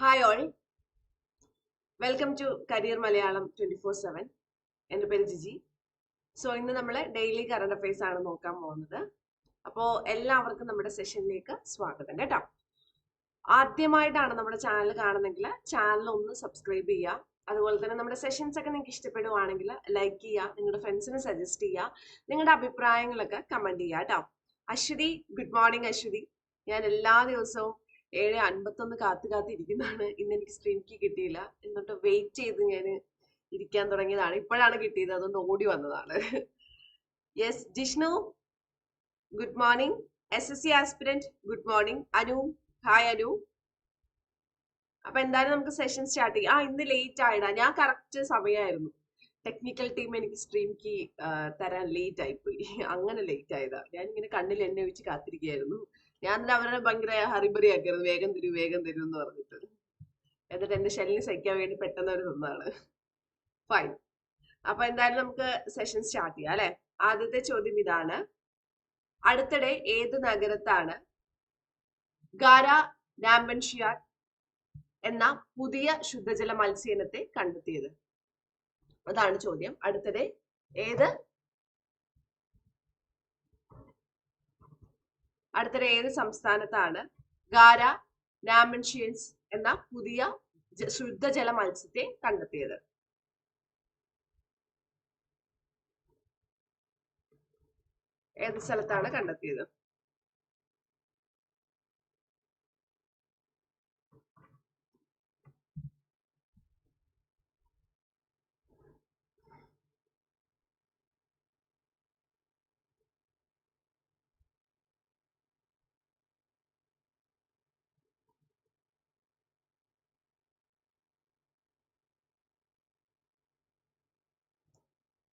Hi all welcome to career Malayalam twenty four seven എന്റെ പേര് Jiji. So ഇന്ന് നമ്മൾ ഡെയിലി കറണ്ട് അഫയേഴ്സ് ആണ് നോക്കാൻ പോകുന്നത്. അപ്പോൾ എല്ലാവർക്കും നമ്മുടെ സെഷനിലേക്ക് സ്വാഗതം കേട്ടോ. ആദ്യമായിട്ടാണ് നമ്മുടെ ചാനൽ കാണുന്നെങ്കിൽ ചാനൽ ഒന്ന് സബ്സ്ക്രൈബ് ചെയ്യുക. അതുപോലെ തന്നെ നമ്മുടെ സെഷൻസ് ഒക്കെ നിങ്ങൾക്ക് ഇഷ്ടപ്പെടുവാണെങ്കിൽ ലൈക്ക് ചെയ്യുക നിങ്ങളുടെ ഫ്രണ്ട്സിന് സജസ്റ്റ് ചെയ്യുക നിങ്ങളുടെ അഭിപ്രായങ്ങളൊക്കെ കമന്റ് ചെയ്യുക കേട്ടോ അശ്വതി ഗുഡ് മോർണിംഗ് അശ്വതി. ഞാൻ എല്ലാ ദിവസവും ഏഴ് അൻപത്തൊന്ന് കാത്തു കാത്തിരിക്കുന്നതാണ് ഇന്ന് എനിക്ക് സ്ട്രീം കിട്ടിയില്ല. എന്നിട്ട് വെയിറ്റ് ചെയ്ത് ഞാൻ ഇരിക്കാൻ തുടങ്ങിയതാണ്. ഇപ്പോഴാണ് കിട്ടിയത്. അതുകൊണ്ട് ഓടി വന്നതാണ്. Yes Jishnu. Good morning S S C aspirant good morning Anu. Hi Anu. അപ്പൊ എന്തായാലും നമുക്ക് സെഷൻ സ്റ്റാർട്ട് ചെയ്യാം. ആ ഇന്ന് ലേറ്റ് ആയിടാ. ഞാൻ കറക്റ്റ് സമയമായിരുന്നു ടെക്നിക്കൽ ടീം എനിക്ക് സ്ട്രീം കീ തരാൻ ലേറ്റ് ആയിപ്പോയി അങ്ങനെ ലേറ്റ് ആയതാ. ഞാൻ ഇങ്ങനെ കണ്ണിൽ എന്നെ വെച്ച് കാത്തിരിക്കുകയായിരുന്നു. ഞാൻ തന്നെ അവരുടെ ഭയങ്കര ഹറിബറി ആക്കിയിരുന്നു. വേഗം തരൂ വേഗം തരൂ എന്ന് പറഞ്ഞിട്ട്. എന്നിട്ട് എന്റെ ശല്യം സഹിക്കാൻ വേണ്ടി പെട്ടെന്ന് ഒരു തന്നാണ് ഫൈൻ അപ്പൊ എന്തായാലും നമുക്ക് സെഷൻ സ്റ്റാർട്ട് ചെയ്യാം അല്ലെ? ആദ്യത്തെ ചോദ്യം ഇതാണ്. അടുത്തിടെ ഏത് നഗരത്താണ്? ഗാര നാംബൻഷിയാർ എന്ന പുതിയ ശുദ്ധജല മത്സ്യയിനത്തെ കണ്ടെത്തിയത്. അതാണ് ചോദ്യം. അടുത്തത് ഏത്? അടുത്തത് ഏത് സംസ്ഥാനത്താണ്? ഗാര നാമൻഷ്യൻസ് എന്ന പുതിയ ശുദ്ധജല മത്സ്യത്തെ കണ്ടെത്തിയത്. ഏത് സ്ഥലത്താണ് കണ്ടെത്തിയത്?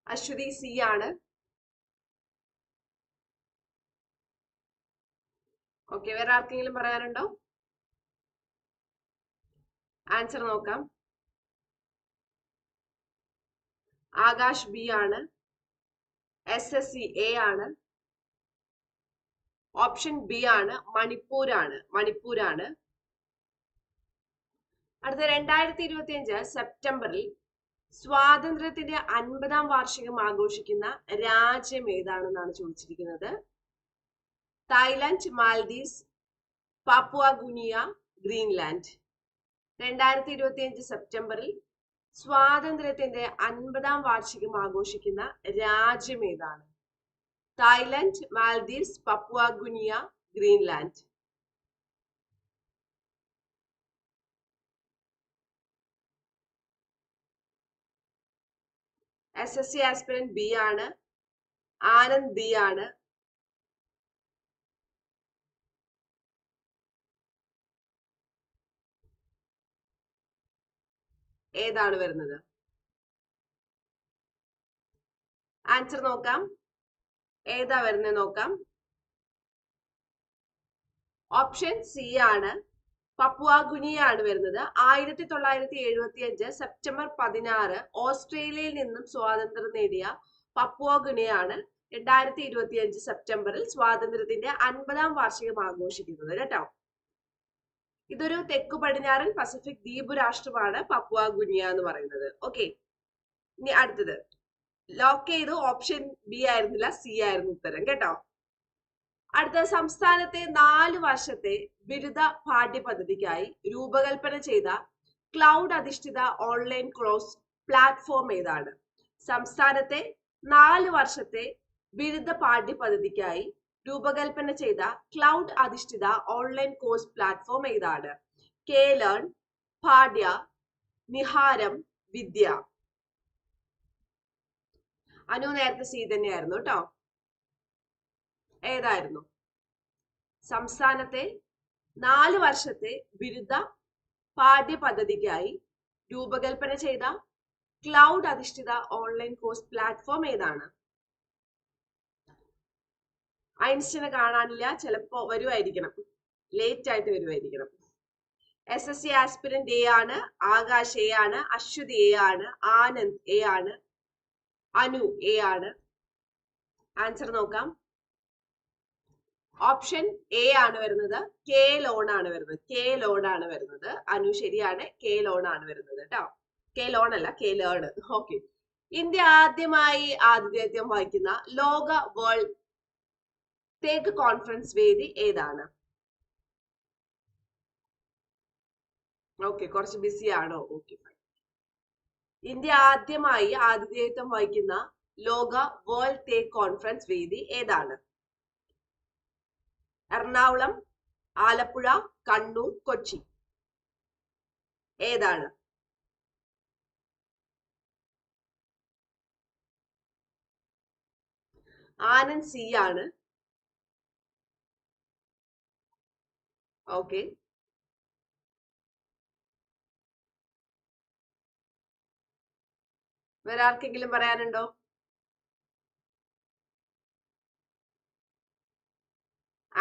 അശ്വതി സി ആണ്. ഓക്കെ വേറെ ആർക്കെങ്കിലും പറയാനുണ്ടോ? ആൻസർ നോക്കാം. ആകാശ് ബി ആണ്. എസ് എസ് സി എ ആണ്. ഓപ്ഷൻ ബി ആണ്. മണിപ്പൂരാണ് മണിപ്പൂരാണ് അടുത്ത രണ്ടായിരത്തി ഇരുപത്തി അഞ്ച് സെപ്റ്റംബറിൽ സ്വാതന്ത്ര്യത്തിന്റെ അൻപതാം വാർഷികം ആഘോഷിക്കുന്ന രാജ്യം ഏതാണെന്നാണ് ചോദിച്ചിരിക്കുന്നത്? Thailand Maldives Papua Guinea Greenland. രണ്ടായിരത്തി ഇരുപത്തി അഞ്ച് സെപ്റ്റംബറിൽ സ്വാതന്ത്ര്യത്തിന്റെ അൻപതാം വാർഷികം ആഘോഷിക്കുന്ന രാജ്യം ഏതാണ്? Thailand Maldives Papua Guinea Greenland. S S C aspirant B ആണ്. ആനന്ദ് ബി ആണ്. ഏതാണ് വരുന്നത്? ആൻസർ നോക്കാം. ഏതാ വരുന്നത് നോക്കാം. ഓപ്ഷൻ സി ആണ്. പപ്പുവ ഗുനിയാണ് വരുന്നത്. ആയിരത്തി തൊള്ളായിരത്തി എഴുപത്തി അഞ്ച് സെപ്റ്റംബർ പതിനാറ് ഓസ്ട്രേലിയയിൽ നിന്നും സ്വാതന്ത്ര്യം നേടിയ പപ്പുവ ഗുനിയാണ് രണ്ടായിരത്തി ഇരുപത്തി അഞ്ച് സെപ്റ്റംബറിൽ സ്വാതന്ത്ര്യത്തിന്റെ അൻപതാം വാർഷികം ആഘോഷിക്കുന്നത് കേട്ടോ. ഇതൊരു തെക്കു പടിഞ്ഞാറൻ പസഫിക് ദ്വീപ് രാഷ്ട്രമാണ് പപ്പുവ ഗുനിയ എന്ന് പറയുന്നത്. ഓക്കെ ഇനി അടുത്തത്. ലോക്ക് ചെയ്ത് ഓപ്ഷൻ ബി ആയിരുന്നില്ല സി ആയിരുന്നു ഉത്തരം കേട്ടോ. അടുത്ത സംസ്ഥാനത്തെ നാല് വർഷത്തെ ബിരുദ പാഠ്യപദ്ധതിക്കായി രൂപകൽപ്പന ചെയ്ത ക്ലൗഡ് അധിഷ്ഠിത ഓൺലൈൻ കോഴ്സ് പ്ലാറ്റ്ഫോം ഏതാണ്? സംസ്ഥാനത്തെ നാല് വർഷത്തെ ബിരുദ പാഠ്യപദ്ധതിക്കായി രൂപകൽപ്പന ചെയ്ത ക്ലൗഡ് അധിഷ്ഠിത ഓൺലൈൻ കോഴ്സ് പ്ലാറ്റ്ഫോം ഏതാണ്? കെ ലേൺ പാഠ്യ നിഹാരം വിദ്യ. അനു നേരത്തെ സി തന്നെയായിരുന്നു കേട്ടോ ഏതായിരുന്നു? സംസ്ഥാനത്തെ നാല് വർഷത്തെ ബിരുദ പാഠ്യ പദ്ധതിക്കായി രൂപകൽപ്പന ചെയ്ത ക്ലൗഡ് അധിഷ്ഠിത ഓൺലൈൻ കോഴ്സ് പ്ലാറ്റ്ഫോം ഏതാണ്? ഐൻസ്റ്റീനെ കാണാനില്ല ചിലപ്പോ വരുമായിരിക്കണം. ലേറ്റ് ആയിട്ട് വരുമായിരിക്കണം. S S C aspirant A ആണ് ആകാശ് എ ആണ് അശ്വതി എ ആണ് ആനന്ദ് എ ആണ് അനു എ ആണ്. ആൻസർ നോക്കാം. ഓപ്ഷൻ എ ആണ് വരുന്നത്. കെ ലോൺ ആണ് വരുന്നത്. കെ ലോൺ ആണ് വരുന്നത്. അനു ശരിയാണ്. കെ ലോൺ ആണ് വരുന്നത് കേട്ടോ കെ ലോൺ അല്ല കെ ലേൺ ഓക്കെ ഇന്ത്യ ആദ്യമായി ആതിഥേയത്വം വഹിക്കുന്ന ലോക വേൾഡ് തേക്ക് കോൺഫറൻസ് വേദി ഏതാണ്? ഓക്കെ കുറച്ച് ബിസി ആണോ? ഓക്കെ ഇന്ത്യ ആദ്യമായി ആതിഥേയത്വം വഹിക്കുന്ന ലോക വേൾഡ് തേക്ക് കോൺഫറൻസ് വേദി ഏതാണ്? എറണാകുളം ആലപ്പുഴ കണ്ണൂർ കൊച്ചി. ഏതാണ്? ആനന്ദ് സി ആണ്. ഓക്കെ. വേറെ ആർക്കെങ്കിലും പറയാനുണ്ടോ?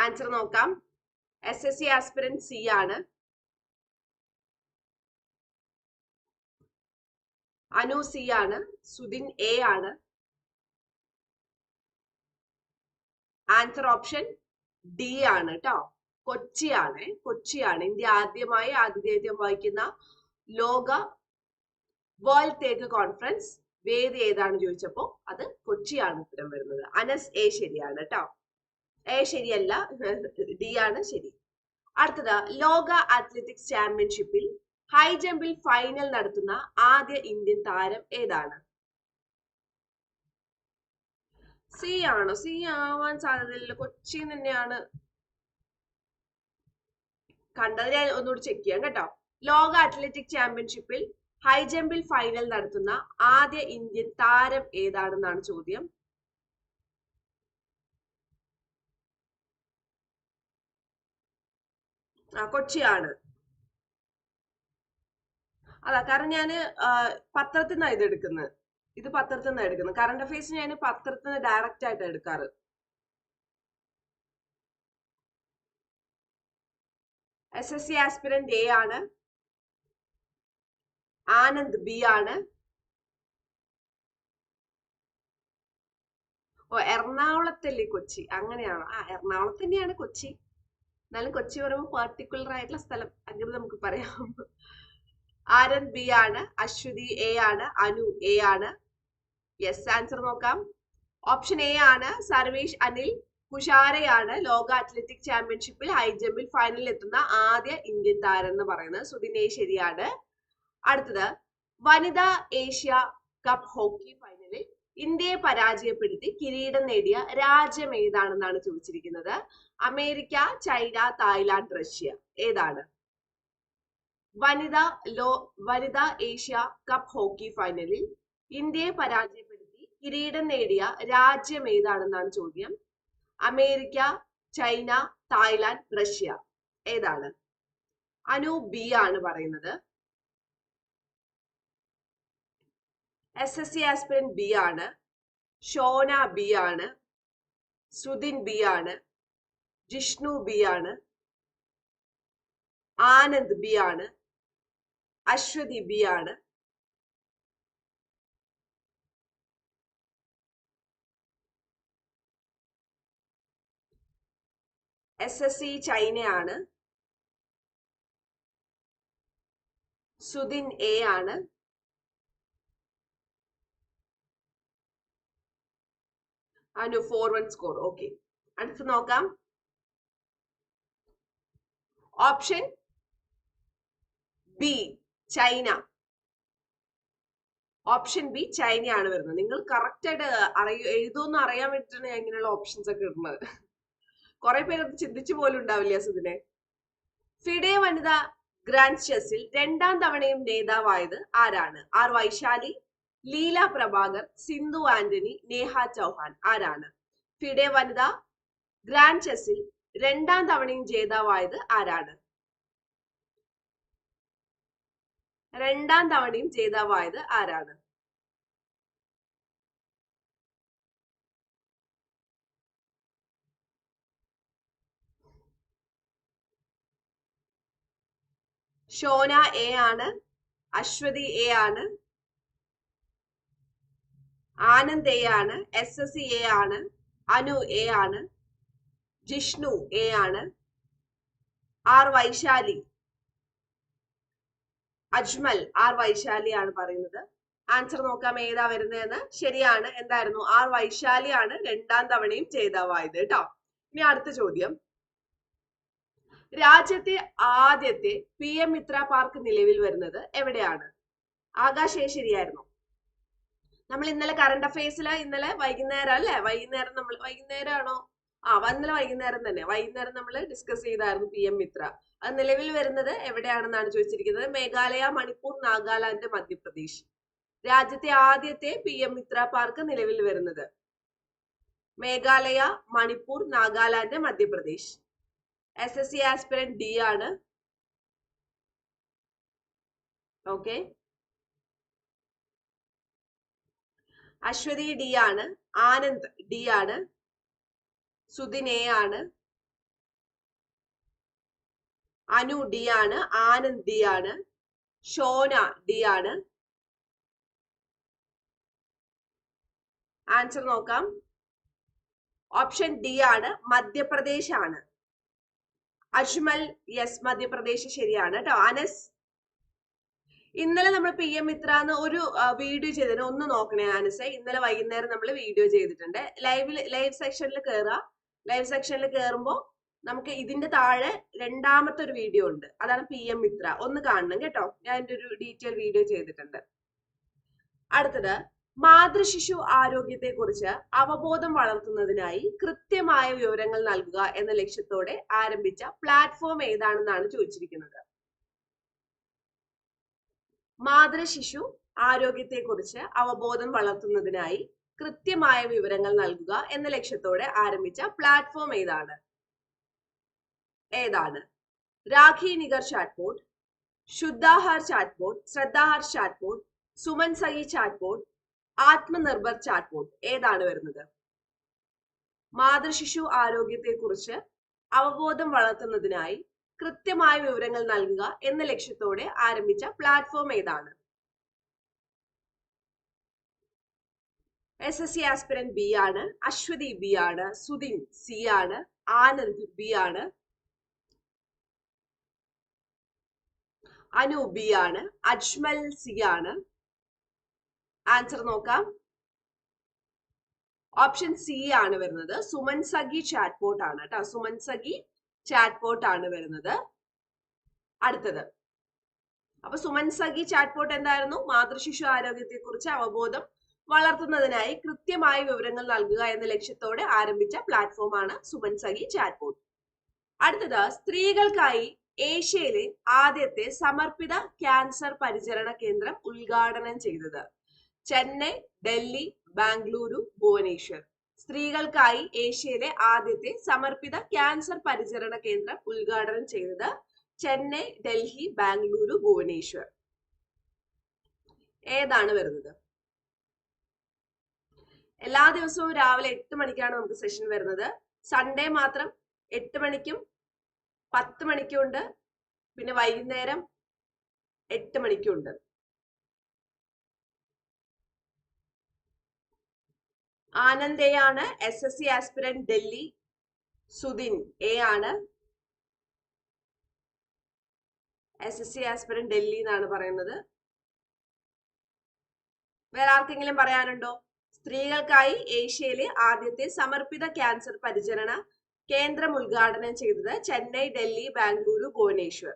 ആൻസർ നോക്കാം. S S C aspirant C ആണ്. അനു സി ആണ്. സുദിൻ എ ആണ്. ആൻസർ ഓപ്ഷൻ ഡി ആണ് കേട്ടോ കൊച്ചിയാണ് കൊച്ചിയാണ്. ഇന്ത്യ ആദ്യമായി ആതിഥേയത്വം വഹിക്കുന്ന ലോക വേൾഡ് തേക്ക് കോൺഫറൻസ് വേദി ഏതാണ് ചോദിച്ചപ്പോ? അത് കൊച്ചിയാണ് ഉത്തരം വരുന്നത്. അനസ് എ ശരിയാണ് കേട്ടോ എ ശരിയല്ല. ഡി ആണ് ശരി. അടുത്തത് ലോക അത്ലറ്റിക്സ് ചാമ്പ്യൻഷിപ്പിൽ ഹൈ ജമ്പിൽ ഫൈനൽ നടത്തുന്ന ആദ്യ ഇന്ത്യൻ താരം ഏതാണ്? സി ആണോ? സി ആവാൻ സാധ്യതയില്ല കൊച്ചി തന്നെയാണ്. കണ്ടത് ഞാൻ ഒന്നുകൂടി ചെക്ക് ചെയ്യാം കേട്ടോ. ലോക അത്ലറ്റിക് ചാമ്പ്യൻഷിപ്പിൽ ഹൈ ജമ്പിൽ ഫൈനൽ നടത്തുന്ന ആദ്യ ഇന്ത്യൻ താരം ഏതാണെന്നാണ് ചോദ്യം. കൊച്ചിയാണ്. അതാ കാരണം ഞാൻ പത്രത്തിൽ നിന്നാണ് ഇത് എടുക്കുന്നത് ഇത് പത്രത്തിൽ നിന്നാണ് എടുക്കുന്നത് കറണ്ട് അഫയേഴ്സ് ഞാൻ പത്രത്തിൽ നിന്ന് ഡയറക്റ്റ് ആയിട്ട് എടുക്കാറ്. S S C aspirant A ആണ്. ആനന്ദ് ബി ആണ്. ഓ എറണാകുളത്തല്ലേ കൊച്ചി? അങ്ങനെയാണോ? ആ എറണാകുളത്ത് തന്നെയാണ് കൊച്ചി. എന്നാലും കൊച്ചി പറയുമ്പോൾ പാർട്ടിക്കുലർ ആയിട്ടുള്ള സ്ഥലം അങ്ങനെ നമുക്ക് പറയാം. ആരൻ ബി ആണ് അശ്വതി എ ആണ് അനു എ ആണ്. യെസ് ആൻസർ നോക്കാം. ഓപ്ഷൻ എ ആണ് സർവേഷ് അനിൽ കുഷാരയാണ് ലോക അത്ലറ്റിക് ചാമ്പ്യൻഷിപ്പിൽ ഹൈ ജമ്പിൽ ഫൈനലിൽ എത്തുന്ന ആദ്യ ഇന്ത്യൻ താരം എന്ന് പറയുന്നത് സുദിനെ ശരിയാണ്. അടുത്തത് വനിതാ ഏഷ്യ കപ്പ് ഹോക്കി ഫൈനലിൽ ഇന്ത്യയെ പരാജയപ്പെടുത്തി കിരീടം നേടിയ രാജ്യം ഏതാണെന്നാണ് ചോദിച്ചിരിക്കുന്നത്? America China Thailand Russia. ഏതാണ്? വനിതാ ലോ വനിതാ ഏഷ്യ കപ്പ് ഹോക്കി ഫൈനലിൽ ഇന്ത്യയെ പരാജയപ്പെടുത്തി കിരീടം നേടിയ രാജ്യം ഏതാണെന്നാണ് ചോദ്യം? America China Thailand Russia. ഏതാണ്? അനു ബി ആണ് പറയുന്നത്. S S C aspirant B ആണ് ഷോന ബി ആണ് സുദിൻ ബി ആണ് ജിഷ്ണു ബി ആണ് ആനന്ദ് ബി ആണ് അശ്വതി ബി ആണ്. എസ് എസ് സി ചൈനയാണ് സുദിൻ എ ആണ് Anu four one score okay അടുത്ത് നോക്കാം. Option B China option B ചൈനയാണ് വരുന്നത്. നിങ്ങൾ കറക്റ്റ് ആയിട്ട് അറിയ എഴുതുമെന്ന് അറിയാൻ വേണ്ടിയിട്ടാണ് ഞാൻ ഇങ്ങനെയുള്ള ഓപ്ഷൻസ് ഒക്കെ ഇടുന്നത്. കുറെ പേര് അത് ചിന്തിച്ചു പോലും ഉണ്ടാവില്ല സുധിനെ ഫിഡെ വനിത ഗ്രാൻഡ് ചെസ്സിൽ രണ്ടാം തവണയും നേതാവായത് ആരാണ്? ആർ വൈശാലി ലീല പ്രഭാകർ സിന്ധു ആന്റണി നേഹ ചൗഹാൻ ആരാണ്? ഫിഡെ വനിത ഗ്രാൻഡ് ചെസ്സിൽ രണ്ടാം തവണയും ജേതാവായത് ആരാണ്? രണ്ടാം തവണയും ജേതാവായത് ആരാണ്? ഷോന എ ആണ് അശ്വതി എ ആണ് ആനന്ദ് എ ആണ് എസ് എസ് സി എ ആണ് അനു എ ആണ് ജിഷ്ണു എ ആണ് ആർ വൈശാലി അജ്മൽ ആർ വൈശാലി ആണ് പറയുന്നത്. ആൻസർ നോക്കാം ഏതാ വരുന്നതെന്ന്. ശരിയാണ് എന്തായിരുന്നു? ആർ വൈശാലി ആണ് രണ്ടാം തവണയും ജേതാവായത് കേട്ടോ. ഇനി അടുത്ത ചോദ്യം. രാജ്യത്തെ ആദ്യത്തെ പി എം മിത്ര പാർക്ക് നിലവിൽ വരുന്നത് എവിടെയാണ്? ആകാശേ ശരിയായിരുന്നു? നമ്മൾ ഇന്നലെ കറണ്ട് അഫയേഴ്സിൽ ഇന്നലെ വൈകുന്നേരം അല്ലേ? വൈകുന്നേരം നമ്മൾ വൈകുന്നേരമാണോ ആ ഇന്നലെ വൈകുന്നേരം തന്നെ. വൈകുന്നേരം നമ്മൾ ഡിസ്കസ് ചെയ്തായിരുന്നു പി എം മിത്ര. അത് നിലവിൽ വരുന്നത് എവിടെയാണെന്നാണ് ചോദിച്ചിരിക്കുന്നത്? മേഘാലയ മണിപ്പൂർ നാഗാലാൻഡ് മധ്യപ്രദേശ്. രാജ്യത്തെ ആദ്യത്തെ പി എം മിത്ര പാർക്ക് നിലവിൽ വരുന്നത്. Meghalaya Manipur Nagaland Madhya Pradesh. S S C aspirant D ആണ്. ഓക്കെ അശ്വതി ഡി ആണ് ആനന്ദ് ഡി ആണ് സുദിൻ എ ആണ് അനു ഡി ആണ് ആനന്ദ് ഡി ആണ് ഷോന ഡി ആണ്. ആൻസർ നോക്കാം. ഓപ്ഷൻ ഡി ആണ് മധ്യപ്രദേശ് ആണ്. അജ്മൽ യെസ് മധ്യപ്രദേശ് ശരിയാണ് കേട്ടോ അനസ് ഇന്നലെ നമ്മൾ പി എം മിത്ര എന്ന് ഒരു വീഡിയോ ചെയ്തിട്ട് ഒന്ന് നോക്കണേ ആനസെ. ഇന്നലെ വൈകുന്നേരം നമ്മൾ വീഡിയോ ചെയ്തിട്ടുണ്ട്. ലൈവിൽ ലൈവ് സെക്ഷനിൽ കയറുക ലൈവ് സെക്ഷനിൽ കയറുമ്പോൾ നമുക്ക് ഇതിന്റെ താഴെ രണ്ടാമത്തെ ഒരു വീഡിയോ ഉണ്ട്. അതാണ് പി എം മിത്ര ഒന്ന് കാണണം കേട്ടോ. ഞാൻ എന്റെ ഒരു ഡീറ്റെയിൽ വീഡിയോ ചെയ്തിട്ടുണ്ട്. അടുത്തത് മാതൃശിശു ആരോഗ്യത്തെക്കുറിച്ച് അവബോധം വളർത്തുന്നതിനായി കൃത്യമായ വിവരങ്ങൾ നൽകുക എന്ന ലക്ഷ്യത്തോടെ ആരംഭിച്ച പ്ലാറ്റ്ഫോം ഏതാണെന്നാണ് ചോദിച്ചിരിക്കുന്നത്. മാതൃശിശു ആരോഗ്യത്തെ കുറിച്ച് അവബോധം വളർത്തുന്നതിനായി കൃത്യമായ വിവരങ്ങൾ നൽകുക എന്ന ലക്ഷ്യത്തോടെ ആരംഭിച്ച പ്ലാറ്റ്ഫോം ഏതാണ്? ഏതാണ്? രാഖി നിഗർ ചാറ്റ്ബോർഡ് ശുദ്ധാഹാർ ചാറ്റ്ബോർഡ് ശ്രദ്ധാഹാർ ചാറ്റ്ബോർഡ് സുമൻ സഹി ചാറ്റ്ബോർഡ് ആത്മനിർഭർ ചാറ്റ്ബോർഡ് ഏതാണ് വരുന്നത്? മാതൃശിശു ആരോഗ്യത്തെ കുറിച്ച് അവബോധം വളർത്തുന്നതിനായി കൃത്യമായ വിവരങ്ങൾ നൽകുക എന്ന ലക്ഷ്യത്തോടെ ആരംഭിച്ച പ്ലാറ്റ്ഫോം ഏതാണ്? S S C aspirant B ആണ് അശ്വതി ബി ആണ് സുധിൻ സി ആണ് ആനന്ദ് ബി ആണ് അനു ബി ആണ് അജ്മൽ സി ആണ്. ആൻസർ നോക്കാം. ഓപ്ഷൻ സി ആണ് വരുന്നത്. സുമൻ സഖി ചാറ്റ്ബോട്ട് ആണ് കേട്ടോ. സുമൻ സഖി ചാറ്റ്ബോട്ട് ആണ് വരുന്നത്. അടുത്തത്. അപ്പൊ സുമൻ സഖി ചാറ്റ്ബോട്ട് എന്തായിരുന്നു? മാതൃശിശു ആരോഗ്യത്തെ കുറിച്ച് അവബോധം വളർത്തുന്നതിനായി കൃത്യമായ വിവരങ്ങൾ നൽകുക എന്ന ലക്ഷ്യത്തോടെ ആരംഭിച്ച പ്ലാറ്റ്ഫോം ആണ് സുമൻ സഖി ചാറ്റ്ബോട്ട് അടുത്തത് സ്ത്രീകൾക്കായി ഏഷ്യയിലെ ആദ്യത്തെ സമർപ്പിത ക്യാൻസർ പരിചരണ കേന്ദ്രം ഉദ്ഘാടനം ചെയ്തത്. ചെന്നൈ ഡൽഹി ബാംഗ്ലൂരു ഭുവനേശ്വർ. സ്ത്രീകൾക്കായി ഏഷ്യയിലെ ആദ്യത്തെ സമർപ്പിത ക്യാൻസർ പരിചരണ കേന്ദ്രം ഉദ്ഘാടനം ചെയ്തത് ചെന്നൈ ഡൽഹി ബാംഗ്ലൂരു ഭുവനേശ്വർ. ഏതാണ് വരുന്നത്? എല്ലാ ദിവസവും രാവിലെ എട്ട് മണിക്കാണ് നമുക്ക് സെഷൻ വരുന്നത്. സൺഡേ മാത്രം എട്ട് മണിക്കും പത്ത് മണിക്കും ഉണ്ട്. പിന്നെ വൈകുന്നേരം എട്ട് മണിക്കും ഉണ്ട്. ആനന്ദ് എ ആണ് S S C aspirant Delhi Sudin A ആണ്. S S C aspirant Delhi എന്നാണ് പറയുന്നത്. വേറെ ആർക്കെങ്കിലും പറയാനുണ്ടോ? സ്ത്രീകൾക്കായി ഏഷ്യയിലെ ആദ്യത്തെ സമർപ്പിത ക്യാൻസർ പരിചരണ കേന്ദ്രം ഉദ്ഘാടനം ചെയ്തത് ചെന്നൈ ഡൽഹി ബാംഗ്ലൂരു ഭുവനേശ്വർ.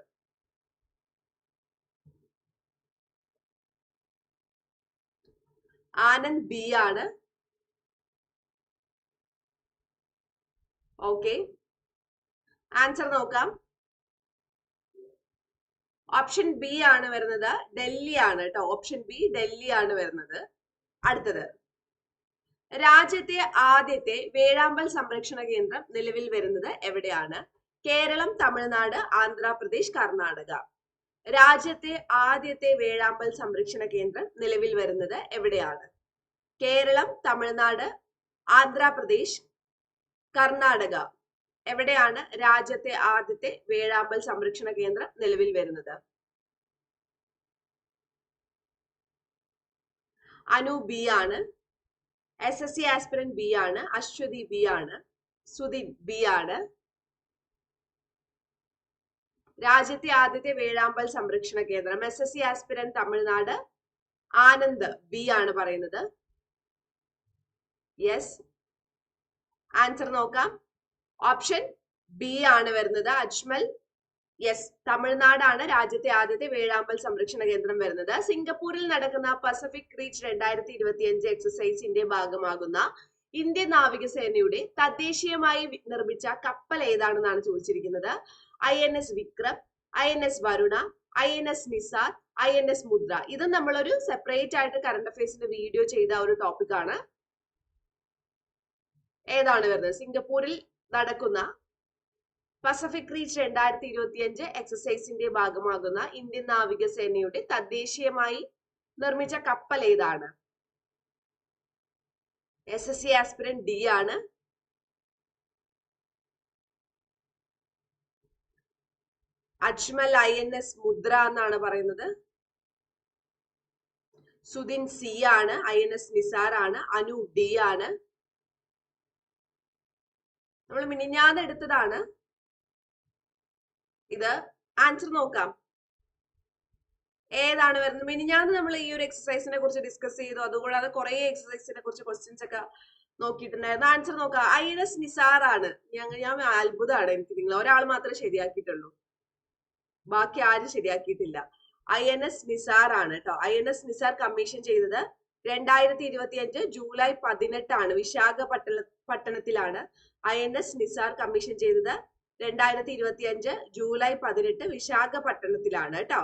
ആനന്ദ് ബി ആണ്. ഓക്കെ ആൻസർ നോക്കാം. ഓപ്ഷൻ ബി ആണ് വരുന്നത്. ഡൽഹി ആണ് കേട്ടോ ഓപ്ഷൻ ബി ഡൽഹി ആണ് വരുന്നത്. അടുത്തത്. രാജ്യത്തെ ആദ്യത്തെ വേഴാമ്പൽ സംരക്ഷണ കേന്ദ്രം നിലവിൽ വരുന്നത് എവിടെയാണ്? കേരളം തമിഴ്നാട് ആന്ധ്രാപ്രദേശ് കർണാടക. രാജ്യത്തെ ആദ്യത്തെ വേഴാമ്പൽ സംരക്ഷണ കേന്ദ്രം നിലവിൽ വരുന്നത് എവിടെയാണ്? കേരളം തമിഴ്നാട് ആന്ധ്രാപ്രദേശ് കർണാടക. എവിടെയാണ് രാജ്യത്തെ ആദ്യത്തെ വേഴാമ്പൽ സംരക്ഷണ കേന്ദ്രം നിലവിൽ വരുന്നത്? അനു ബി ആണ്. S S C aspirant B ആണ്. അശ്വതി ബി ആണ്. സുധി ബി ആണ്. രാജ്യത്തെ ആദ്യത്തെ വേഴാമ്പൽ സംരക്ഷണ കേന്ദ്രം S S C aspirant Tamil Nadu. Anand B ആണ് പറയുന്നത്. യെസ് ആൻസർ നോക്കാം. ഓപ്ഷൻ ബി ആണ് വരുന്നത് അജ്മൽ യെസ് തമിഴ്നാടാണ് രാജ്യത്തെ ആദ്യത്തെ വേഴാമ്പൽ സംരക്ഷണ കേന്ദ്രം വരുന്നത്. സിംഗപ്പൂരിൽ നടക്കുന്ന പസഫിക് റീച്ച് രണ്ടായിരത്തി ഇരുപത്തിയഞ്ച് എക്സസൈസിന്റെ ഭാഗമാകുന്ന ഇന്ത്യൻ നാവികസേനയുടെ തദ്ദേശീയമായി നിർമ്മിച്ച കപ്പൽ ഏതാണെന്നാണ് ചോദിച്ചിരിക്കുന്നത്? I N S Vikram I N S Varuna I N S Nistar I N S Mudra ഇത് നമ്മളൊരു സെപ്പറേറ്റ് ആയിട്ട് കറണ്ട് അഫയേഴ്സിന്റെ വീഡിയോ ചെയ്ത ഒരു ടോപ്പിക് ആണ്. ഏതാണ് വരുന്നത്? സിംഗപ്പൂരിൽ നടക്കുന്ന പസഫിക് റീച്ച് രണ്ടായിരത്തി ഇരുപത്തിയഞ്ച് എക്സസൈസിന്റെ ഭാഗമാകുന്ന ഇന്ത്യൻ നാവികസേനയുടെ തദ്ദേശീയമായി നിർമ്മിച്ച കപ്പൽ ഏതാണ്? S S C aspirant D ആണ്. Ajmal I N S Mudra എന്നാണ് പറയുന്നത്. സുദിൻ സി ആണ്. ഐ എൻ എസ് നിസാർ ആണ്. അനു ഡി ആണ്. നമ്മൾ മിനിഞ്ഞാന്ന് എടുത്തതാണ്. ഇത് ആൻസർ നോക്കാം. ഏതാണ് വരുന്നത്? മിനിഞ്ഞാന്ന് നമ്മൾ ഈ ഒരു എക്സസൈസിനെ കുറിച്ച് ഡിസ്കസ് ചെയ്തു. അതുകൂടാതെ കുറെ എക്സസൈസിനെ കുറിച്ച് ക്വസ്റ്റ്യൻസ് ഒക്കെ നോക്കിയിട്ടുണ്ടായിരുന്നു. ആൻസർ നോക്കാം. ഐ എൻ എസ് നിസാർ ആണ്. ഞങ്ങൾ ഞാൻ അത്ഭുതമാണ് എനിക്ക് നിങ്ങൾ ഒരാൾ മാത്രമേ ശരിയാക്കിയിട്ടുള്ളൂ. ബാക്കി ആരും ശരിയാക്കിയിട്ടില്ല. ഐ എൻ എസ് നിസാർ ആണ് കേട്ടോ. I N S Nistar commission ചെയ്തത് രണ്ടായിരത്തി ഇരുപത്തി അഞ്ച് ജൂലൈ പതിനെട്ടാണ്. വിശാഖപട്ടണ പട്ടണത്തിലാണ്. I N S Nistar commission ചെയ്തത് രണ്ടായിരത്തി ഇരുപത്തി അഞ്ച് ജൂലൈ പതിനെട്ട് വിശാഖപട്ടണത്തിലാണ് കേട്ടോ.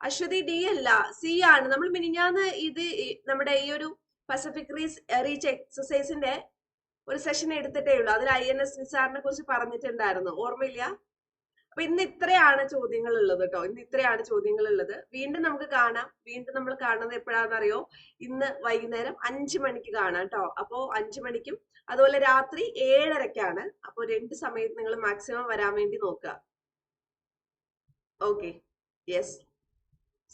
അശ്വതി ഡി അല്ല സി ആണ്. നമ്മൾ മിനിഞ്ഞാന്ന് ഇത് നമ്മുടെ ഈ ഒരു പസഫിക് റീസ് റീച്ച് എക്സസൈസിന്റെ ഒരു സെഷൻ എടുത്തിട്ടേ ഉള്ളൂ. അതിൽ ഐ എൻ എസ് നിസാറിനെ കുറിച്ച് പറഞ്ഞിട്ടുണ്ടായിരുന്നു. ഓർമ്മയില്ല? അപ്പൊ ഇന്ന് ഇത്രയാണ് ചോദ്യങ്ങൾ ഉള്ളത് കേട്ടോ. ഇന്ന് ഇത്രയാണ് ചോദ്യങ്ങൾ ഉള്ളത് വീണ്ടും നമുക്ക് കാണാം. വീണ്ടും നമ്മൾ കാണുന്നത് എപ്പോഴാണെന്നറിയോ? ഇന്ന് വൈകുന്നേരം അഞ്ചു മണിക്ക് കാണാം കേട്ടോ. അപ്പോ അഞ്ചു മണിക്കും അതുപോലെ രാത്രി ഏഴരക്കാണ്. അപ്പൊ രണ്ട് സമയത്ത് നിങ്ങൾ മാക്സിമം വരാൻ വേണ്ടി നോക്കുക. ഓക്കെ യെസ്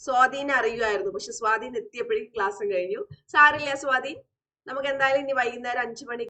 സ്വാധീന അറിയുമായിരുന്നു പക്ഷെ സ്വാധീൻ എത്തിയപ്പോഴേക്കും ക്ലാസ്സും കഴിഞ്ഞു. സാറില്ലേ സ്വാധീൻ നമുക്ക് എന്തായാലും ഇനി വൈകുന്നേരം അഞ്ചു മണിക്ക്